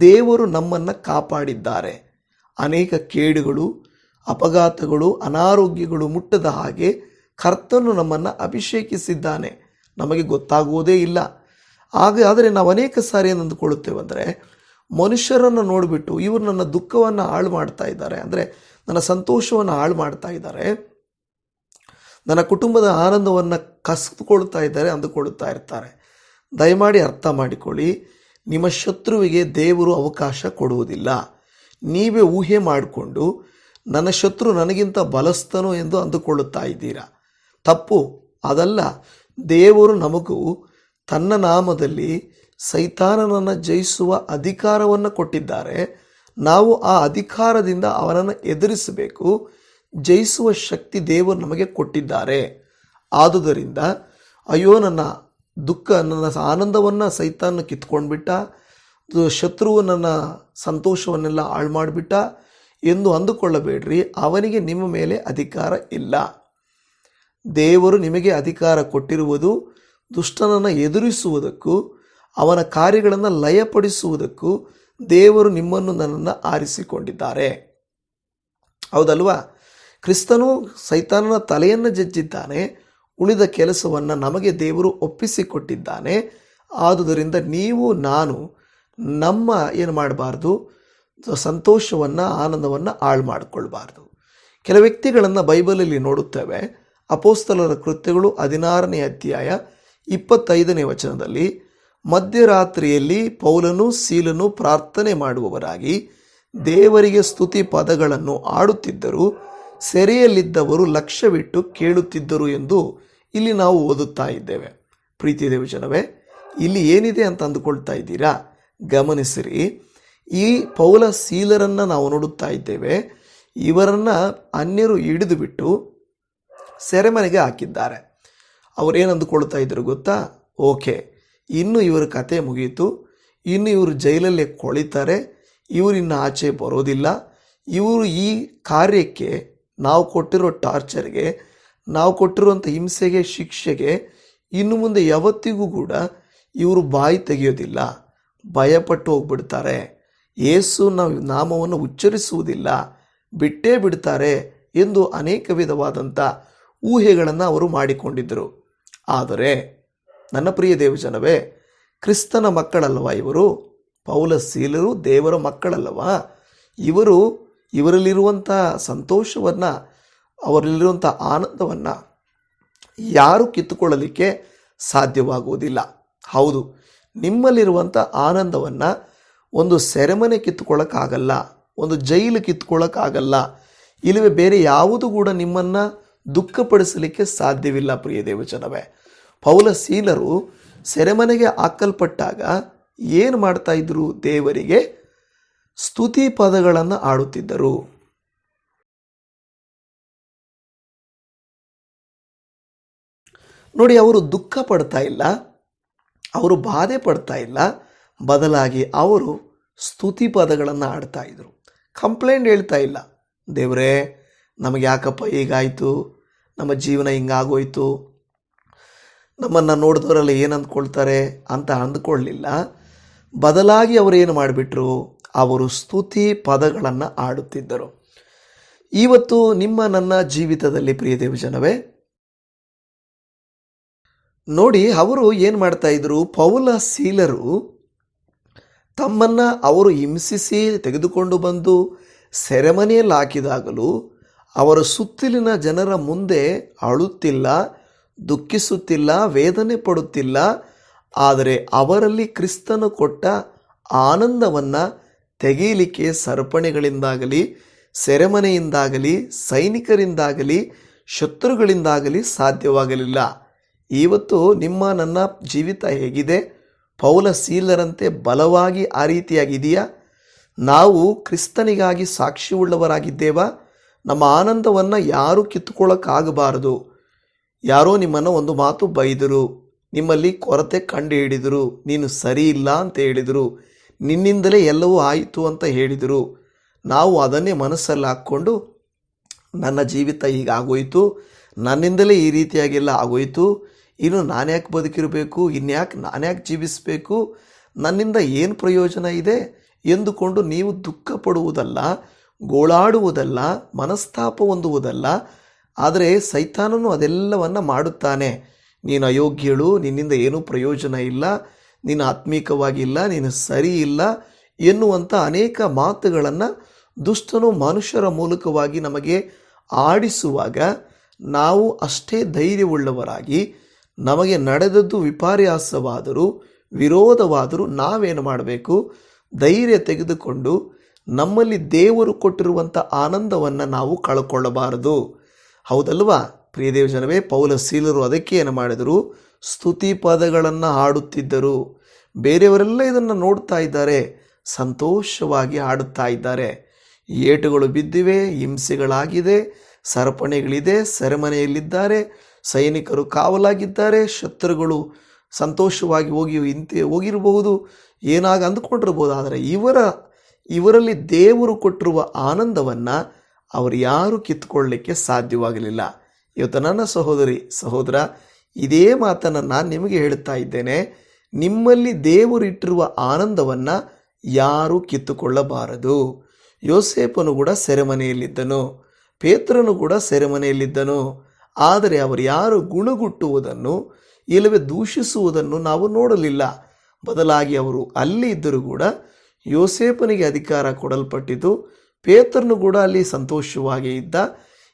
ದೇವರು ನಮ್ಮನ್ನು ಕಾಪಾಡಿದ್ದಾರೆ. ಅನೇಕ ಕೇಡುಗಳು, ಅಪಘಾತಗಳು, ಅನಾರೋಗ್ಯಗಳು ಮುಟ್ಟದ ಹಾಗೆ ಕರ್ತನು ನಮ್ಮನ್ನು ಅಭಿಷೇಕಿಸಿದ್ದಾನೆ. ನಮಗೆ ಗೊತ್ತಾಗುವುದೇ ಇಲ್ಲ. ಆಗ ಆದರೆ ನಾವು ಅನೇಕ ಸಾರಿ ಏನು ಅಂದುಕೊಳ್ಳುತ್ತೇವೆ ಅಂದರೆ ಮನುಷ್ಯರನ್ನು ನೋಡಿಬಿಟ್ಟು ಇವರು ನನ್ನ ದುಃಖವನ್ನು ಹಾಳು ಮಾಡ್ತಾ ಇದ್ದಾರೆ. ಅಂದರೆ ನನ್ನ ಸಂತೋಷವನ್ನು ಹಾಳು ಮಾಡ್ತಾ ಇದ್ದಾರೆ. ನನ್ನ ಕುಟುಂಬದ ಆನಂದವನ್ನು ಕಸಿದುಕೊಳ್ತಾ ಇದ್ದಾರೆ ಅಂದುಕೊಳ್ಳುತ್ತಾ ಇರ್ತಾರೆ. ದಯಮಾಡಿ ಅರ್ಥ ಮಾಡಿಕೊಳ್ಳಿ. ನಿಮ್ಮ ಶತ್ರುವಿಗೆ ದೇವರು ಅವಕಾಶ ಕೊಡುವುದಿಲ್ಲ. ನೀವೇ ಊಹೆ ಮಾಡಿಕೊಂಡು ನನ್ನ ಶತ್ರು ನನಗಿಂತ ಬಲಸ್ತನು ಎಂದು ಅಂದುಕೊಳ್ಳುತ್ತಾ ಇದ್ದೀರಾ? ತಪ್ಪು. ಅದಲ್ಲ. ದೇವರು ನಮಗೂ ತನ್ನ ನಾಮದಲ್ಲಿ ಸೈತಾನನನ್ನು ಜಯಿಸುವ ಅಧಿಕಾರವನ್ನು ಕೊಟ್ಟಿದ್ದಾರೆ. ನಾವು ಆ ಅಧಿಕಾರದಿಂದ ಅವನನ್ನು ಎದುರಿಸಬೇಕು. ಜಯಿಸುವ ಶಕ್ತಿ ದೇವರು ನಮಗೆ ಕೊಟ್ಟಿದ್ದಾರೆ. ಆದುದರಿಂದ ಅಯ್ಯೋ, ನನ್ನ ದುಃಖ, ನನ್ನ ಆನಂದವನ್ನು ಸೈತಾನ ಕಿತ್ಕೊಂಡ್ಬಿಟ್ಟ, ಶತ್ರುವು ನನ್ನ ಸಂತೋಷವನ್ನೆಲ್ಲ ಹಾಳು ಮಾಡಿಬಿಟ್ಟ ಎಂದು ಅಂದುಕೊಳ್ಳಬೇಡ್ರಿ. ಅವನಿಗೆ ನಿಮ್ಮ ಮೇಲೆ ಅಧಿಕಾರ ಇಲ್ಲ. ದೇವರು ನಿಮಗೆ ಅಧಿಕಾರ ಕೊಟ್ಟಿರುವುದು, ದುಷ್ಟನನ್ನು ಎದುರಿಸುವುದಕ್ಕೂ, ಅವನ ಕಾರ್ಯಗಳನ್ನು ಲಯಪಡಿಸುವುದಕ್ಕೂ ದೇವರು ನಿಮ್ಮನ್ನು ನನ್ನನ್ನು ಆರಿಸಿಕೊಂಡಿದ್ದಾರೆ. ಹೌದಲ್ವಾ? ಕ್ರಿಸ್ತನು ಸೈತಾನನ ತಲೆಯನ್ನು ಜಜ್ಜಿದ್ದಾನೆ, ಉಳಿದ ಕೆಲಸವನ್ನು ನಮಗೆ ದೇವರು ಒಪ್ಪಿಸಿಕೊಟ್ಟಿದ್ದಾನೆ. ಆದುದರಿಂದ ನೀವು, ನಾನು, ನಮ್ಮ ಏನು ಮಾಡಬಾರ್ದು? ಸಂತೋಷವನ್ನು, ಆನಂದವನ್ನು ಹಾಳು ಮಾಡಿಕೊಳ್ಬಾರ್ದು. ಕೆಲ ವ್ಯಕ್ತಿಗಳನ್ನು ಬೈಬಲಲ್ಲಿ ನೋಡುತ್ತೇವೆ. ಅಪೋಸ್ತಲರ ಕೃತ್ಯಗಳು ಹದಿನಾರನೇ ಅಧ್ಯಾಯ ಇಪ್ಪತ್ತೈದನೇ ವಚನದಲ್ಲಿ ಮಧ್ಯರಾತ್ರಿಯಲ್ಲಿ ಪೌಲನು ಸೀಲನು ಪ್ರಾರ್ಥನೆ ಮಾಡುವವರಾಗಿ ದೇವರಿಗೆ ಸ್ತುತಿ ಪದಗಳನ್ನು ಆಡುತ್ತಿದ್ದರು ಸೆರೆಯಲ್ಲಿದ್ದವರು ಲಕ್ಷ್ಯವಿಟ್ಟು ಕೇಳುತ್ತಿದ್ದರು ಎಂದು ಇಲ್ಲಿ ನಾವು ಓದುತ್ತಾ ಇದ್ದೇವೆ. ಪ್ರೀತಿ ದೇವಜನವೇ, ಇಲ್ಲಿ ಏನಿದೆ ಅಂತ ಅಂದುಕೊಳ್ತಾ ಇದ್ದೀರಾ? ಗಮನಿಸಿರಿ. ಈ ಪೌಲ ಸೀಲರನ್ನು ನಾವು ನೋಡುತ್ತಾ ಇದ್ದೇವೆ. ಇವರನ್ನು ಅನ್ಯರು ಹಿಡಿದು ಬಿಟ್ಟು ಸೆರೆಮನೆಗೆ ಹಾಕಿದ್ದಾರೆ. ಅವರೇನು ಅಂದುಕೊಳ್ತಾ ಇದ್ದರು ಗೊತ್ತಾ? ಓಕೆ. ಇನ್ನು ಇವರ ಕತೆ ಮುಗಿಯಿತು ಇನ್ನು ಇವರು ಜೈಲಲ್ಲೇ ಕೊಳಿತಾರೆ. ಇವರಿನ್ನು ಆಚೆ ಬರೋದಿಲ್ಲ. ಇವರು ಈ ಕಾರ್ಯಕ್ಕೆ ನಾವು ಕೊಟ್ಟಿರೋ ಟಾರ್ಚರ್ಗೆ, ನಾವು ಕೊಟ್ಟಿರುವಂಥ ಹಿಂಸೆಗೆ, ಶಿಕ್ಷೆಗೆ ಇನ್ನು ಮುಂದೆ ಯಾವತ್ತಿಗೂ ಕೂಡ ಇವರು ಬಾಯಿ ತೆಗೆಯೋದಿಲ್ಲ. ಭಯಪಟ್ಟು ಹೋಗ್ಬಿಡ್ತಾರೆ. ಏಸು ನಾವು ನಾಮವನ್ನು ಉಚ್ಚರಿಸುವುದಿಲ್ಲ. ಬಿಟ್ಟೇ ಬಿಡ್ತಾರೆ ಎಂದು ಅನೇಕ ವಿಧವಾದಂಥ ಊಹೆಗಳನ್ನು ಅವರು ಮಾಡಿಕೊಂಡಿದ್ದರು. ಆದರೆ ನನ್ನ ಪ್ರಿಯ ದೇವಜನವೇ, ಕ್ರಿಸ್ತನ ಮಕ್ಕಳಲ್ಲವಾ ಇವರು? ಪೌಲ ಸೀಲರು ದೇವರ ಮಕ್ಕಳಲ್ಲವಾ? ಇವರು ಇವರಲ್ಲಿರುವಂಥ ಸಂತೋಷವನ್ನು, ಅವರಲ್ಲಿರುವಂಥ ಆನಂದವನ್ನು ಯಾರೂ ಕಿತ್ತುಕೊಳ್ಳಲಿಕ್ಕೆ ಸಾಧ್ಯವಾಗುವುದಿಲ್ಲ. ಹೌದು, ನಿಮ್ಮಲ್ಲಿರುವಂಥ ಆನಂದವನ್ನು ಒಂದು ಸೆರೆಮನೆ ಕಿತ್ತುಕೊಳ್ಳೋಕ್ಕಾಗಲ್ಲ, ಒಂದು ಜೈಲು ಕಿತ್ಕೊಳ್ಳೋಕ್ಕಾಗಲ್ಲ ಇಲ್ಲವೇ ಬೇರೆ ಯಾವುದು ಕೂಡ ನಿಮ್ಮನ್ನು ದುಃಖಪಡಿಸಲಿಕ್ಕೆ ಸಾಧ್ಯವಿಲ್ಲ, ಪ್ರಿಯ ದೇವಜನವೇ. ಪೌಲ ಸೀಲರು ಸೆರೆಮನೆಗೆ ಹಾಕಲ್ಪಟ್ಟಾಗ ಏನು ಮಾಡ್ತಾ ಇದ್ರು? ದೇವರಿಗೆ ಸ್ತುತಿ ಪದಗಳನ್ನು ಆಡುತ್ತಿದ್ದರು ನೋಡಿ, ಅವರು ದುಃಖ ಪಡ್ತಾ ಇಲ್ಲ, ಅವರು ಬಾಧೆ ಪಡ್ತಾ ಇಲ್ಲ, ಬದಲಾಗಿ ಅವರು ಸ್ತುತಿ ಪದಗಳನ್ನು ಆಡ್ತಾ ಇದ್ರು. ಕಂಪ್ಲೇಂಟ್ ಹೇಳ್ತಾ ಇಲ್ಲ, ದೇವರೇ, ನಮಗೆ ಯಾಕಪ್ಪ ಹೀಗಾಯಿತು? ನಮ್ಮ ಜೀವನ ಹಿಂಗಾಗೋಯ್ತು? ನಮ್ಮನ್ನು ನೋಡಿದವರೆಲ್ಲ ಏನು ಅಂದ್ಕೊಳ್ತಾರೆ ಅಂತ ಅಂದ್ಕೊಳ್ಳಲಿಲ್ಲ ಬದಲಾಗಿ ಅವರು ಏನು ಮಾಡಿಬಿಟ್ರು? ಅವರು ಸ್ತುತಿ ಪದಗಳನ್ನು ಆಡುತ್ತಿದ್ದರು. ಇವತ್ತು ನಿಮ್ಮ, ನನ್ನ ಜೀವಿತದಲ್ಲಿ ಪ್ರಿಯ ದೇವಜನವೇ, ನೋಡಿ ಅವರು ಏನು ಮಾಡ್ತಾ ಇದ್ರು? ಪೌಲ ಸೀಲರು ತಮ್ಮನ್ನು ಅವರು ಹಿಂಸಿಸಿ ತೆಗೆದುಕೊಂಡು ಬಂದು ಸೆರೆಮನೆಯಲ್ಲಿ ಹಾಕಿದಾಗಲೂ, ಅವರ ಸುತ್ತಲಿನ ಜನರ ಮುಂದೆ ಅಳುತ್ತಿಲ್ಲ. ದುಃಖಿಸುತ್ತಿಲ್ಲ, ವೇದನೆ ಪಡುತ್ತಿಲ್ಲ, ಆದರೆ ಅವರಲ್ಲಿ ಕ್ರಿಸ್ತನು ಕೊಟ್ಟ ಆನಂದವನ್ನು ತೆಗೆಯಲಿಕ್ಕೆ ಸರ್ಪಣೆಗಳಿಂದಾಗಲಿ, ಸೆರೆಮನೆಯಿಂದಾಗಲಿ, ಸೈನಿಕರಿಂದಾಗಲಿ, ಶತ್ರುಗಳಿಂದಾಗಲಿ ಸಾಧ್ಯವಾಗಲಿಲ್ಲ. ಇವತ್ತು ನಿಮ್ಮ ನನ್ನ ಜೀವಿತ ಹೇಗಿದೆ? ಪೌಲ ಸೀಲರಂತೆ ಬಲವಾಗಿ ಆ ರೀತಿಯಾಗಿದೆಯಾ? ನಾವು ಕ್ರಿಸ್ತನಿಗಾಗಿ ಸಾಕ್ಷಿ ಉಳ್ಳವರಾಗಿದ್ದೇವಾ ನಮ್ಮ ಆನಂದವನ್ನು ಯಾರೂ ಕಿತ್ತುಕೊಳ್ಳೋಕ್ಕಾಗಬಾರದು. ಯಾರೋ ನಿಮ್ಮನ್ನು ಒಂದು ಮಾತು ಬೈದರು. ನಿಮ್ಮಲ್ಲಿ ಕೊರತೆ ಕಂಡು ಹಿಡಿದರು ನೀನು ಸರಿ ಇಲ್ಲ ಅಂತ ಹೇಳಿದರು. ನಿನ್ನಿಂದಲೇ ಎಲ್ಲವೂ ಆಯಿತು ಅಂತ ಹೇಳಿದರು. ನಾವು ಅದನ್ನೇ ಮನಸ್ಸಲ್ಲಿ ಹಾಕ್ಕೊಂಡು ನನ್ನ ಜೀವಿತ ಈಗ ಆಗೋಯಿತು. ನನ್ನಿಂದಲೇ ಈ ರೀತಿಯಾಗೆಲ್ಲ ಆಗೋಯಿತು. ಇನ್ನು ನಾನು ಯಾಕೆ ಬದುಕಿರಬೇಕು? ಇನ್ಯಾಕೆ ನಾನ್ಯಾಕೆ ಜೀವಿಸಬೇಕು? ನನ್ನಿಂದ ಏನು ಪ್ರಯೋಜನ ಇದೆ? ಎಂದುಕೊಂಡು ನೀವು ದುಃಖ ಪಡುವುದಲ್ಲ ಗೋಳಾಡುವುದಲ್ಲ, ಮನಸ್ತಾಪ ಹೊಂದುವುದಲ್ಲ ಆದರೆ ಸೈತಾನನು ಅದೆಲ್ಲವನ್ನು ಮಾಡುತ್ತಾನೆ. ನೀನು ಅಯೋಗ್ಯಳು, ನಿನ್ನಿಂದ ಏನೂ ಪ್ರಯೋಜನ ಇಲ್ಲ, ನೀನು ಆತ್ಮೀಕವಾಗಿಲ್ಲ ನೀನು ಸರಿ ಇಲ್ಲ ಎನ್ನುವಂಥ ಅನೇಕ ಮಾತುಗಳನ್ನು ದುಷ್ಟನು ಮನುಷ್ಯರ ಮೂಲಕವಾಗಿ ನಮಗೆ ಆಡಿಸುವಾಗ ನಾವು ಅಷ್ಟೇ ಧೈರ್ಯವುಳ್ಳವರಾಗಿ, ನಮಗೆ ನಡೆದದ್ದು ವಿಪರ್ಯಾಸವಾದರೂ, ವಿರೋಧವಾದರೂ ನಾವೇನು ಮಾಡಬೇಕು? ಧೈರ್ಯ ತೆಗೆದುಕೊಂಡು ನಮ್ಮಲ್ಲಿ ದೇವರು ಕೊಟ್ಟಿರುವಂಥ ಆನಂದವನ್ನು ನಾವು ಕಳ್ಕೊಳ್ಳಬಾರದು. ಹೌದಲ್ವಾ? ಪ್ರಿಯದೇವ ಜನವೇ, ಪೌಲ ಸೀಲರು ಅದಕ್ಕೆ ಏನು ಮಾಡಿದರು? ಸ್ತುತಿ ಪದಗಳನ್ನು ಹಾಡುತ್ತಿದ್ದರು. ಬೇರೆಯವರೆಲ್ಲ ಇದನ್ನು ನೋಡ್ತಾ ಇದ್ದಾರೆ. ಸಂತೋಷವಾಗಿ ಹಾಡುತ್ತಾ ಇದ್ದಾರೆ. ಏಟುಗಳು ಬಿದ್ದಿವೆ, ಹಿಂಸೆಗಳಾಗಿದೆ, ಸರಪಣಿಗಳಿದೆ, ಸೆರೆಮನೆಯಲ್ಲಿದ್ದಾರೆ, ಸೈನಿಕರು ಕಾವಲಾಗಿದ್ದಾರೆ, ಶತ್ರುಗಳು ಸಂತೋಷವಾಗಿ ಹೋಗಿ ಇಂತೆ ಹೋಗಿರಬಹುದು, ಏನಾಗ ಅಂದುಕೊಂಡಿರ್ಬೋದು ಆದರೆ ಇವರ, ಇವರಲ್ಲಿ ದೇವರು ಕೊಟ್ಟಿರುವ ಆನಂದವನ್ನು ಅವರು ಯಾರು ಕಿತ್ಕೊಳ್ಳಿಕ್ಕೆ ಸಾಧ್ಯವಾಗಲಿಲ್ಲ. ಇವತ್ತು ನನ್ನ ಸಹೋದರಿ, ಸಹೋದರ, ಇದೇ ಮಾತನ್ನು ನಾನು ನಿಮಗೆ ಹೇಳುತ್ತಾ ಇದ್ದೇನೆ. ನಿಮ್ಮಲ್ಲಿ ದೇವರಿಟ್ಟಿರುವ ಆನಂದವನ್ನು ಯಾರೂ ಕಿತ್ತುಕೊಳ್ಳಬಾರದು. ಯೋಸೇಪನು ಕೂಡ ಸೆರೆಮನೆಯಲ್ಲಿದ್ದನು. ಪೇತ್ರನು ಕೂಡ ಸೆರೆಮನೆಯಲ್ಲಿದ್ದನು. ಆದರೆ ಅವರು ಯಾರು ಗುಣಗುಟ್ಟುವುದನ್ನು, ಇಲ್ಲವೇ ದೂಷಿಸುವುದನ್ನು ನಾವು ನೋಡಲಿಲ್ಲ. ಬದಲಾಗಿ ಅವರು ಅಲ್ಲಿ ಇದ್ದರೂ ಕೂಡ ಯೋಸೇಪನಿಗೆ ಅಧಿಕಾರ ಕೊಡಲ್ಪಟ್ಟಿತು. ಪೇತ್ರನು ಕೂಡ ಅಲ್ಲಿ ಸಂತೋಷವಾಗಿ ಇದ್ದ.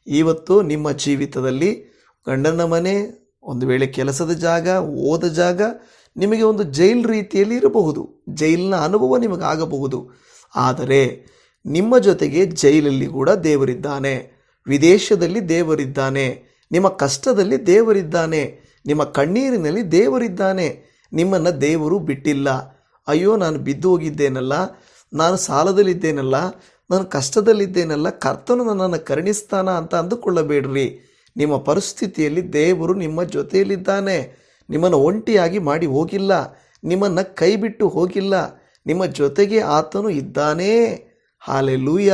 ಇವತ್ತು ನಿಮ್ಮ ಜೀವಿತದಲ್ಲಿ ಗಂಡನ ಮನೆ, ಒಂದು ವೇಳೆ ಕೆಲಸದ ಜಾಗ, ಓದ ಜಾಗ, ನಿಮಗೆ ಒಂದು ಜೈಲ್ ರೀತಿಯಲ್ಲಿ ಇರಬಹುದು. ಜೈಲಿನ ಅನುಭವ ನಿಮಗಾಗಬಹುದು. ಆದರೆ ನಿಮ್ಮ ಜೊತೆಗೆ ಜೈಲಲ್ಲಿ ಕೂಡ ದೇವರಿದ್ದಾನೆ. ವಿದೇಶದಲ್ಲಿ ದೇವರಿದ್ದಾನೆ. ನಿಮ್ಮ ಕಷ್ಟದಲ್ಲಿ ದೇವರಿದ್ದಾನೆ. ನಿಮ್ಮ ಕಣ್ಣೀರಿನಲ್ಲಿ ದೇವರಿದ್ದಾನೆ. ನಿಮ್ಮನ್ನು ದೇವರು ಬಿಟ್ಟಿಲ್ಲ. ಅಯ್ಯೋ, ನಾನು ಬಿದ್ದು ಹೋಗಿದ್ದೇನಲ್ಲ ನಾನು ಸಾಲದಲ್ಲಿದ್ದೇನಲ್ಲ? ನಾನು ಕಷ್ಟದಲ್ಲಿದ್ದೇನಲ್ಲ, ಕರ್ತನು ನನ್ನನ್ನು ಕರುಣಿಸ್ತಾನ ಅಂತ ಅಂದುಕೊಳ್ಳಬೇಡ್ರಿ. ನಿಮ್ಮ ಪರಿಸ್ಥಿತಿಯಲ್ಲಿ ದೇವರು ನಿಮ್ಮ ಜೊತೆಯಲ್ಲಿದ್ದಾನೆ. ನಿಮ್ಮನ್ನು ಒಂಟಿಯಾಗಿ ಮಾಡಿ ಹೋಗಿಲ್ಲ. ನಿಮ್ಮನ್ನು ಕೈ ಬಿಟ್ಟು ಹೋಗಿಲ್ಲ. ನಿಮ್ಮ ಜೊತೆಗೆ ಆತನು ಇದ್ದಾನೇ. ಹಾಲೆ ಲೂಯ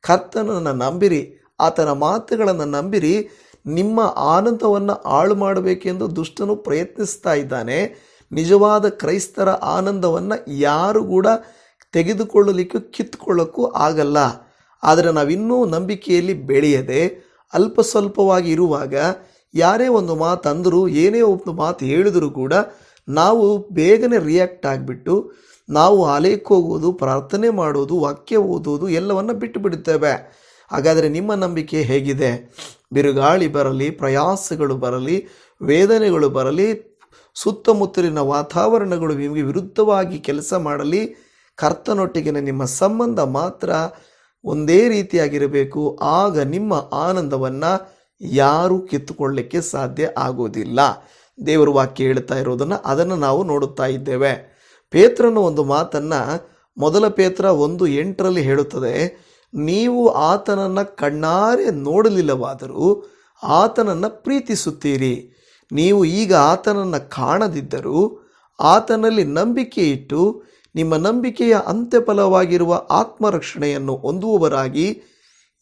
ಕರ್ತನನ್ನು ನಂಬಿರಿ. ಆತನ ಮಾತುಗಳನ್ನು ನಂಬಿರಿ. ನಿಮ್ಮ ಆನಂದವನ್ನು ಹಾಳು ಮಾಡಬೇಕೆಂದು ದುಷ್ಟನು ಪ್ರಯತ್ನಿಸ್ತಾ ಇದ್ದಾನೆ. ನಿಜವಾದ ಕ್ರೈಸ್ತರ ಆನಂದವನ್ನು ಯಾರು ಕೂಡ ತೆಗೆದುಕೊಳ್ಳಲಿಕ್ಕೂ ಕಿತ್ಕೊಳ್ಳೋಕ್ಕೂ ಆಗಲ್ಲ. ಆದರೆ ನಾವಿನ್ನೂ ನಂಬಿಕೆಯಲ್ಲಿ ಬೆಳೆಯದೆ ಅಲ್ಪ ಸ್ವಲ್ಪವಾಗಿ ಇರುವಾಗ ಯಾರೇ ಒಂದು ಮಾತು ಅಂದರೂ, ಏನೇ ಒಂದು ಮಾತು ಹೇಳಿದರೂ ಕೂಡ ನಾವು ಬೇಗನೆ ರಿಯಾಕ್ಟ್ ಆಗಿಬಿಟ್ಟು ನಾವು ಆಲಯಕ್ಕೆ ಹೋಗೋದು ಪ್ರಾರ್ಥನೆ ಮಾಡೋದು, ವಾಕ್ಯ ಓದೋದು ಎಲ್ಲವನ್ನು ಬಿಟ್ಟು ಬಿಡುತ್ತೇವೆ ಹಾಗಾದರೆ ನಿಮ್ಮ ನಂಬಿಕೆ ಹೇಗಿದೆ? ಬಿರುಗಾಳಿ ಬರಲಿ, ಪ್ರಯಾಸಗಳು ಬರಲಿ, ವೇದನೆಗಳು ಬರಲಿ, ಸುತ್ತಮುತ್ತಲಿನ ವಾತಾವರಣಗಳು ನಿಮಗೆ ವಿರುದ್ಧವಾಗಿ ಕೆಲಸ ಮಾಡಲಿ ಕರ್ತನೊಟ್ಟಿಗಿನ ನಿಮ್ಮ ಸಂಬಂಧ ಮಾತ್ರ ಒಂದೇ ರೀತಿಯಾಗಿರಬೇಕು. ಆಗ ನಿಮ್ಮ ಆನಂದವನ್ನು ಯಾರೂ ಕಿತ್ತುಕೊಳ್ಳಿಕ್ಕೆ ಸಾಧ್ಯ ಆಗುವುದಿಲ್ಲ. ದೇವರ ವಾಕ್ಯ ಹೇಳ್ತಾ ಇರೋದನ್ನು ಅದನ್ನು ನಾವು ನೋಡುತ್ತಾ ಇದ್ದೇವೆ. ಪೇತ್ರನ ಒಂದು ಮಾತನ್ನು ಮೊದಲ ಪೇತ್ರ ಒಂದು ಎಂಟರಲ್ಲಿ ಹೇಳುತ್ತದೆ. ನೀವು ಆತನನ್ನು ಕಣ್ಣಾರೆ ನೋಡಲಿಲ್ಲವಾದರೂ ಆತನನ್ನು ಪ್ರೀತಿಸುತ್ತೀರಿ. ನೀವು ಈಗ ಆತನನ್ನು ಕಾಣದಿದ್ದರೂ ಆತನಲ್ಲಿ ನಂಬಿಕೆ ಇಟ್ಟು ನಿಮ್ಮ ನಂಬಿಕೆಯ ಅಂತ್ಯಫಲವಾಗಿರುವ ಆತ್ಮರಕ್ಷಣೆಯನ್ನು ಹೊಂದುವವರಾಗಿ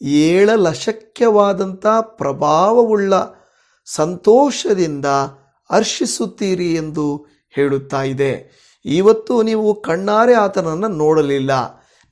ಏಳಲಶಕ್ಯವಾದಂಥ ಪ್ರಭಾವವುಳ್ಳ ಸಂತೋಷದಿಂದ ಹರ್ಷಿಸುತ್ತೀರಿ ಎಂದು ಹೇಳುತ್ತಾ ಇದೆ. ಇವತ್ತು ನೀವು ಕಣ್ಣಾರೆ ಆತನನ್ನು ನೋಡಲಿಲ್ಲ.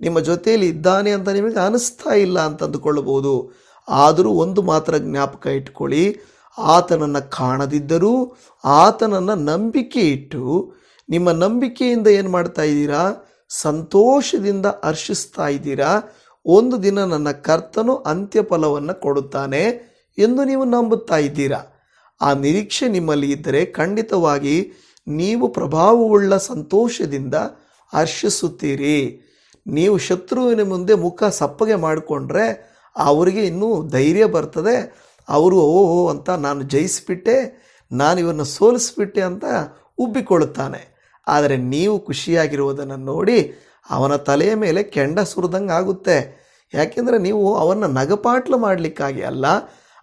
ನಿಮ್ಮ ಜೊತೆಯಲ್ಲಿ ಇದ್ದಾನೆ ಅಂತ ನಿಮಗೆ ಅನಿಸ್ತಾ ಇಲ್ಲ ಅಂತ ಅಂದುಕೊಳ್ಳಬಹುದು. ಆದರೂ ಒಂದು ಮಾತ್ರ ಜ್ಞಾಪಕ ಇಟ್ಕೊಳ್ಳಿ. ಆತನನ್ನು ಕಾಣದಿದ್ದರೂ ಆತನನ್ನು ನಂಬಿಕೆ ಇಟ್ಟು ನಿಮ್ಮ ನಂಬಿಕೆಯಿಂದ ಏನು ಮಾಡ್ತಾ ಇದ್ದೀರಾ? ಸಂತೋಷದಿಂದ ಹರ್ಷಿಸ್ತಾ ಇದ್ದೀರಾ? ಒಂದು ದಿನ ನನ್ನ ಕರ್ತನು ಅಂತ್ಯಫಲವನ್ನು ಕೊಡುತ್ತಾನೆ ಎಂದು ನೀವು ನಂಬುತ್ತಾ ಇದ್ದೀರಾ? ಆ ನಿರೀಕ್ಷೆ ನಿಮ್ಮಲ್ಲಿ ಇದ್ದರೆ ಖಂಡಿತವಾಗಿ ನೀವು ಪ್ರಭಾವವುಳ್ಳ ಸಂತೋಷದಿಂದ ಹರ್ಷಿಸುತ್ತೀರಿ. ನೀವು ಶತ್ರುವಿನ ಮುಂದೆ ಮುಖ ಸಪ್ಪಗೆ ಮಾಡಿಕೊಂಡ್ರೆ ಅವರಿಗೆ ಇನ್ನೂ ಧೈರ್ಯ ಬರ್ತದೆ. ಅವರು ಓಹೋ ಅಂತ ನಾನು ಜಯಿಸಿಬಿಟ್ಟೆ, ನಾನು ಇವನ್ನು ಸೋಲಿಸ್ಬಿಟ್ಟೆ ಅಂತ ಉಬ್ಬಿಕೊಳ್ಳುತ್ತಾನೆ. ಆದರೆ ನೀವು ಖುಷಿಯಾಗಿರುವುದನ್ನು ನೋಡಿ ಅವನ ತಲೆಯ ಮೇಲೆ ಕೆಂಡ ಸುರಿದಂಗೆ ಆಗುತ್ತೆ. ಯಾಕೆಂದರೆ ನೀವು ಅವನ್ನ ನಗಪಾಟ್ಲು ಮಾಡಲಿಕ್ಕಾಗಿ ಅಲ್ಲ,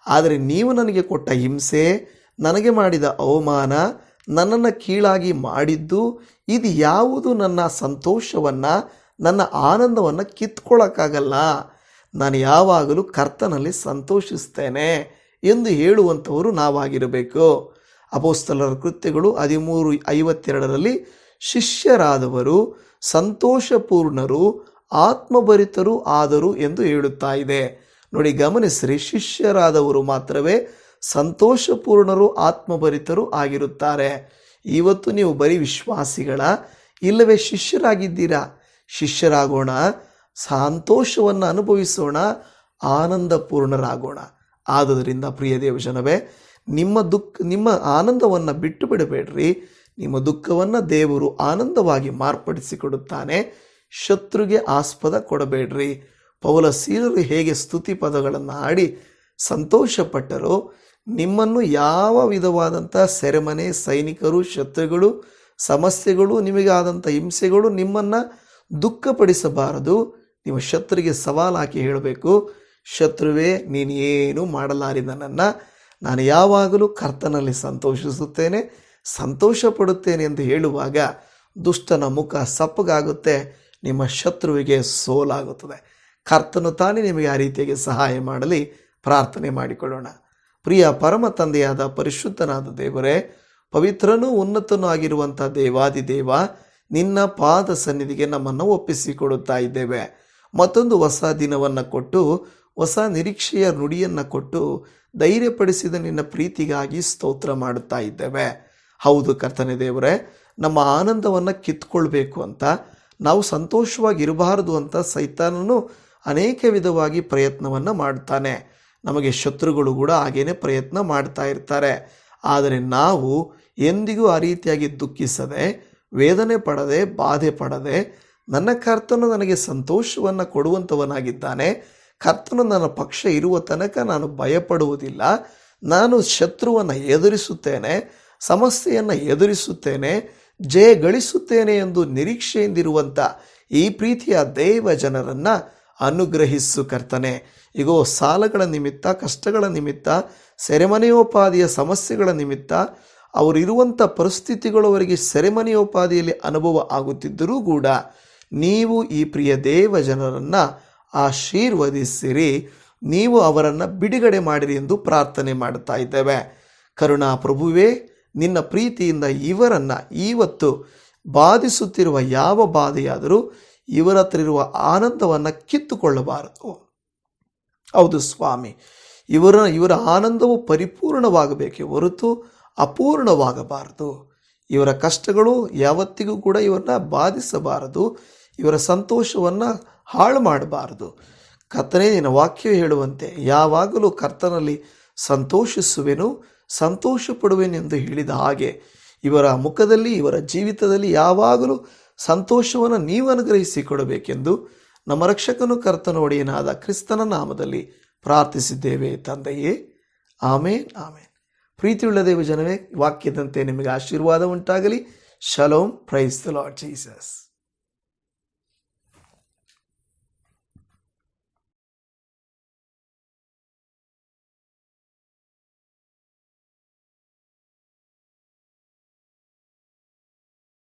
ಆದರೆ ನೀವು ನನಗೆ ಕೊಟ್ಟ ಹಿಂಸೆ, ನನಗೆ ಮಾಡಿದ ಅವಮಾನ, ನನ್ನನ್ನು ಕೀಳಾಗಿ ಮಾಡಿದ್ದು, ಇದು ಯಾವುದು ನನ್ನ ಸಂತೋಷವನ್ನು, ನನ್ನ ಆನಂದವನ್ನು ಕಿತ್ಕೊಳ್ಳೋಕ್ಕಾಗಲ್ಲ. ನಾನು ಯಾವಾಗಲೂ ಕರ್ತನಲ್ಲಿ ಸಂತೋಷಿಸ್ತೇನೆ ಎಂದು ಹೇಳುವಂಥವರು ನಾವಾಗಿರಬೇಕು. ಅಪೋಸ್ತಲರ ಕೃತ್ಯಗಳು ಹದಿಮೂರು ಐವತ್ತೆರಡರಲ್ಲಿ ಶಿಷ್ಯರಾದವರು, ಸಂತೋಷಪೂರ್ಣರು, ಆತ್ಮಭರಿತರು ಆದರು ಎಂದು ಹೇಳುತ್ತಾ ಇದೆ. ನೋಡಿ, ಗಮನಿಸ್ರಿ, ಶಿಷ್ಯರಾದವರು ಮಾತ್ರವೇ ಸಂತೋಷಪೂರ್ಣರು, ಆತ್ಮಭರಿತರು ಆಗಿರುತ್ತಾರೆ. ಇವತ್ತು ನೀವು ಬರೀ ವಿಶ್ವಾಸಿಗಳ, ಇಲ್ಲವೇ ಶಿಷ್ಯರಾಗಿದ್ದೀರಾ? ಶಿಷ್ಯರಾಗೋಣ, ಸಂತೋಷವನ್ನು ಅನುಭವಿಸೋಣ, ಆನಂದಪೂರ್ಣರಾಗೋಣ. ಆದ್ದರಿಂದ ಪ್ರಿಯ ದೇವಜನವೇ ನಿಮ್ಮ ದುಃಖ, ನಿಮ್ಮ ಆನಂದವನ್ನು ಬಿಟ್ಟು ಬಿಡಬೇಡ್ರಿ. ನಿಮ್ಮ ದುಃಖವನ್ನು ದೇವರು ಆನಂದವಾಗಿ ಮಾರ್ಪಡಿಸಿಕೊಡುತ್ತಾನೆ. ಶತ್ರುಗೆ ಆಸ್ಪದ ಕೊಡಬೇಡ್ರಿ. ಪೌಲ ಸೀಲರು ಹೇಗೆ ಸ್ತುತಿ ಪದಗಳನ್ನು ಹಾಡಿ ಸಂತೋಷಪಟ್ಟರೋ, ನಿಮ್ಮನ್ನು ಯಾವ ವಿಧವಾದಂಥ ಸೆರೆಮನೆ, ಸೈನಿಕರು, ಶತ್ರುಗಳು, ಸಮಸ್ಯೆಗಳು ನಿಮಗಾದಂಥ ಹಿಂಸೆಗಳು ನಿಮ್ಮನ್ನು ದುಃಖಪಡಿಸಬಾರದು. ನೀವು ಶತ್ರುಗೆ ಸವಾಲು ಹಾಕಿ ಹೇಳಬೇಕು. ಶತ್ರುವೇ ನೀನು ಏನು ಮಾಡಲಾರಿದ ನನ್ನನ್ನು ನಾನು ಯಾವಾಗಲೂ ಕರ್ತನಲ್ಲಿ ಸಂತೋಷಿಸುತ್ತೇನೆ ಸಂತೋಷ ಪಡುತ್ತೇನೆ ಎಂದು ಹೇಳುವಾಗ ದುಷ್ಟನ ಮುಖ ಸಪ್ಪಗಾಗುತ್ತೆ, ನಿಮ್ಮ ಶತ್ರುವಿಗೆ ಸೋಲಾಗುತ್ತದೆ. ಕರ್ತನು ತಾನೇ ನಿಮಗೆ ಆ ರೀತಿಯಾಗಿ ಸಹಾಯ ಮಾಡಲಿ. ಪ್ರಾರ್ಥನೆ ಮಾಡಿಕೊಳ್ಳೋಣ. ಪ್ರಿಯ ಪರಮ ತಂದೆಯಾದ ಪರಿಶುದ್ಧನಾದ ದೇವರೇ, ಪವಿತ್ರನೂ ಉನ್ನತನೂ ಆಗಿರುವಂಥ ದೇವಾದಿ ದೇವ ನಿನ್ನ ಪಾದ ಸನ್ನಿಧಿಗೆ ನಮ್ಮನ್ನು ಒಪ್ಪಿಸಿಕೊಡುತ್ತಾ ಇದ್ದೇವೆ. ಮತ್ತೊಂದು ಹೊಸ ದಿನವನ್ನು ಕೊಟ್ಟು, ಹೊಸ ನಿರೀಕ್ಷೆಯ ನುಡಿಯನ್ನು ಕೊಟ್ಟು ಧೈರ್ಯಪಡಿಸಿದ ನಿನ್ನ ಪ್ರೀತಿಗಾಗಿ ಸ್ತೋತ್ರ ಮಾಡುತ್ತಾ ಇದ್ದೇವೆ. ಹೌದು ಕರ್ತನೆ ದೇವರೇ, ನಮ್ಮ ಆನಂದವನ್ನು ಕಿತ್ಕೊಳ್ಬೇಕು ಅಂತ, ನಾವು ಸಂತೋಷವಾಗಿರಬಾರದು ಅಂತ ಸೈತಾನನು ಅನೇಕ ವಿಧವಾಗಿ ಪ್ರಯತ್ನವನ್ನು ಮಾಡ್ತಾನೆ. ನಮಗೆ ಶತ್ರುಗಳು ಕೂಡ ಹಾಗೇನೆ ಪ್ರಯತ್ನ ಮಾಡ್ತಾ ಇರ್ತಾರೆ. ಆದರೆ ನಾವು ಎಂದಿಗೂ ಆ ರೀತಿಯಾಗಿ ದುಃಖಿಸದೆ, ವೇದನೆ ಪಡದೆ, ಬಾಧೆ ಪಡದೆ, ನನ್ನ ಕರ್ತನು ನನಗೆ ಸಂತೋಷವನ್ನು ಕೊಡುವಂಥವನಾಗಿದ್ದಾನೆ ಕರ್ತನು ನನ್ನ ಪಕ್ಷ ಇರುವ ತನಕ ನಾನು ಭಯಪಡುವುದಿಲ್ಲ. ನಾನು ಶತ್ರುವನ್ನು ಎದುರಿಸುತ್ತೇನೆ, ಸಮಸ್ಯೆಯನ್ನು ಎದುರಿಸುತ್ತೇನೆ, ಜಯ ಗಳಿಸುತ್ತೇನೆ ಎಂದು ನಿರೀಕ್ಷೆಯಿಂದಿರುವಂಥ ಈ ಪ್ರೀತಿಯ ದೈವ ಜನರನ್ನು ಅನುಗ್ರಹಿಸು ಕರ್ತನೆ. ಇಗೋ, ಸಾಲಗಳ ನಿಮಿತ್ತ, ಕಷ್ಟಗಳ ನಿಮಿತ್ತ, ಸೆರೆಮನೆಯೋಪಾದಿಯ ಸಮಸ್ಯೆಗಳ ನಿಮಿತ್ತ ಅವರಿರುವಂಥ ಪರಿಸ್ಥಿತಿಗಳು ಅವರಿಗೆ ಸೆರೆಮನೆಯೋಪಾದಿಯಲ್ಲಿ ಅನುಭವ ಆಗುತ್ತಿದ್ದರೂ ಕೂಡ, ನೀವು ಈ ಪ್ರಿಯ ದೇವ ಜನರನ್ನು ಆಶೀರ್ವದಿಸಿರಿ. ನೀವು ಅವರನ್ನು ಬಿಡುಗಡೆ ಮಾಡಿರಿ ಎಂದು ಪ್ರಾರ್ಥನೆ ಮಾಡುತ್ತಾ ಇದ್ದೇವೆ. ಕರುಣಾ ಪ್ರಭುವೇ, ನಿನ್ನ ಪ್ರೀತಿಯಿಂದ ಇವರನ್ನು ಇವತ್ತು ಬಾಧಿಸುತ್ತಿರುವ ಯಾವ ಬಾಧೆಯಾದರೂ ಇವರ ಹತ್ರ ಇರುವ ಆನಂದವನ್ನು ಕಿತ್ತುಕೊಳ್ಳಬಾರದು. ಹೌದು ಸ್ವಾಮಿ, ಇವರ ಇವರ ಆನಂದವು ಪರಿಪೂರ್ಣವಾಗಬೇಕೆ ಹೊರತು ಅಪೂರ್ಣವಾಗಬಾರದು. ಇವರ ಕಷ್ಟಗಳು ಯಾವತ್ತಿಗೂ ಕೂಡ ಇವರನ್ನ ಬಾಧಿಸಬಾರದು. ಇವರ ಸಂತೋಷವನ್ನು ಹಾಳು ಮಾಡಬಾರದು. ಕರ್ತನೇ, ನಿನ್ನ ವಾಕ್ಯ ಹೇಳುವಂತೆ ಯಾವಾಗಲೂ ಕರ್ತನಲ್ಲಿ ಸಂತೋಷಿಸುವೆನು ಸಂತೋಷ ಪಡುವೆನೆಂದು ಹೇಳಿದ ಹಾಗೆ ಇವರ ಮುಖದಲ್ಲಿ, ಇವರ ಜೀವಿತದಲ್ಲಿ ಯಾವಾಗಲೂ ಸಂತೋಷವನ್ನು ನೀವು ಅನುಗ್ರಹಿಸಿಕೊಡಬೇಕೆಂದು ನಮ್ಮ ರಕ್ಷಕನು ಕರ್ತನ ಒಡೆಯನಾದ ಕ್ರಿಸ್ತನ ನಾಮದಲ್ಲಿ ಪ್ರಾರ್ಥಿಸಿದ್ದೇವೆ ತಂದೆಯೇ. ಆಮೇನ್ ಆಮೇನ್. ಪ್ರೀತಿಯುಳ್ಳ ದೇವ ಜನವೇ ವಾಕ್ಯದಂತೆ ನಿಮಗೆ ಆಶೀರ್ವಾದ ಉಂಟಾಗಲಿ. Shalom, praise the Lord Jesus.